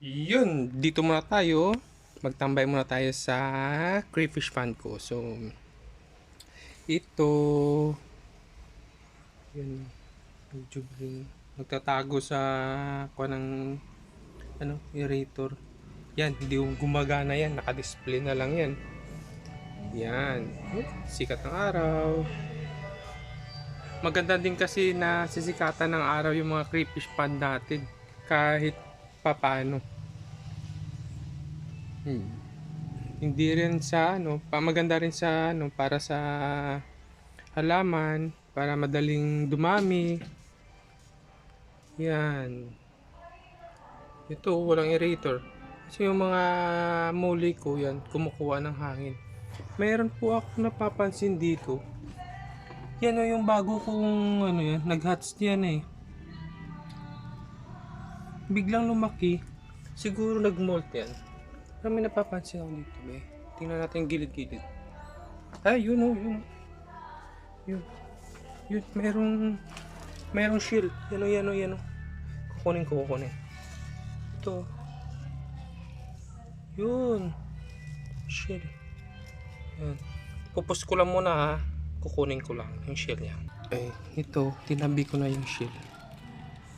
Yun, dito muna tayo. Magtambay muna tayo sa crayfish pond ko. So, ito, yun, medyo green. Nagtatago sa kuha ng ano, aerator. Yan, hindi gumagana yan. Naka-display na lang yan. Yan. Sikat ng araw. Maganda din kasi na sisikatan ng araw yung mga crayfish pond natin. Kahit papano. Hmm. Hindi rin sa ano, pa maganda rin sa ano para sa halaman, para madaling dumami. Yan. Ito, walang aerator. Kasi yung mga muli ko yan, kumukuha ng hangin. Meron po ako napapansin dito. Yan o yung bago kong ano yan, nag-hatch yan eh. Biglang lumaki. Siguro nag-molt yan. Pero may napapansin ako dito, be. Tingnan natin gilid-gilid. Ay, yun o, yun. Yun. Yun, merong, merong shield. Yan o, yan o, yan o. Kukunin ko, kukunin. Ito. Yun. Shield. Yan. Pupus ko lang muna ha. Kukunin ko lang yung shield niya. Eh, ito, tinabi ko na yung shield.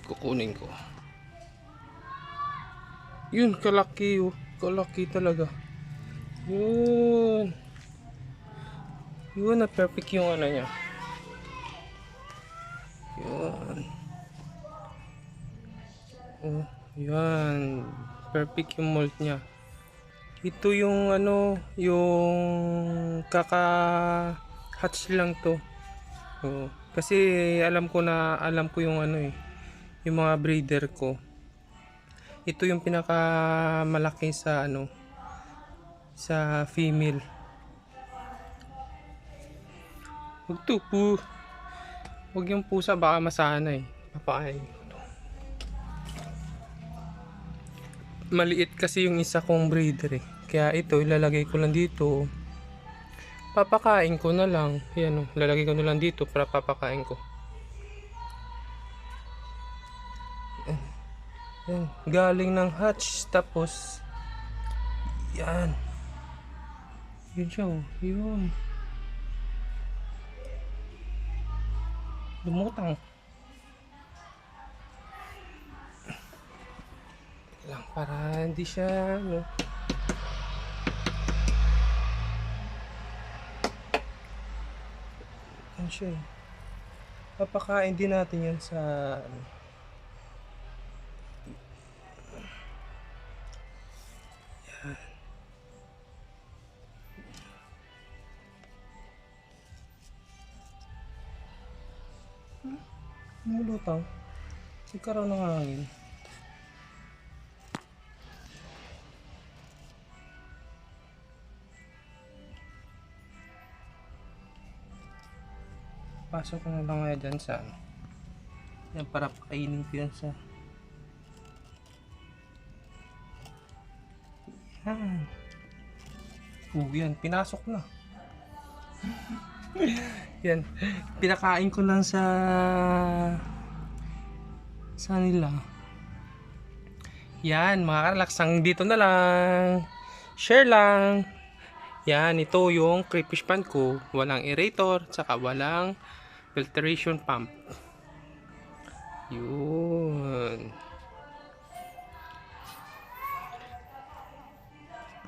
Kukunin ko. Yun, kalaki oh. Kalaki talaga. Yun. Yun na perfect yung ano niya. Yun. Oh, yan. Perfect yung mold niya. Ito yung ano, yung kaka hatch lang to. Oh, kasi alam ko na alam ko yung ano eh, yung mga breeder ko ito yung pinaka malaki sa ano sa female. Huwag to pu. Huwag yung pusa baka masanay papakain ko to maliit kasi yung isa kong breeder eh. Kaya ito ilalagay ko lang dito. Papakain ko na lang. Yan o lalagay ko na lang dito para papakain ko Yan, galing ng hatch tapos yan. Yun siya, oh. yun. Lumutang. lang para hindi siya ano. Yan siya. eh. Papakain din natin yan sa ano, Lumulutang. Nagkaroon ng hangin. Pasok na lang nga dyan sa ano. Yan para pakainin ko yan sa... Yan. Oh, yan. Pinasok na. Yan. Pinakain ko lang sa sa nila. Yan, mga karalaksang dito na lang. Share lang. Yan, ito yung crayfish pan ko. Walang aerator, tsaka walang filtration pump. Yun.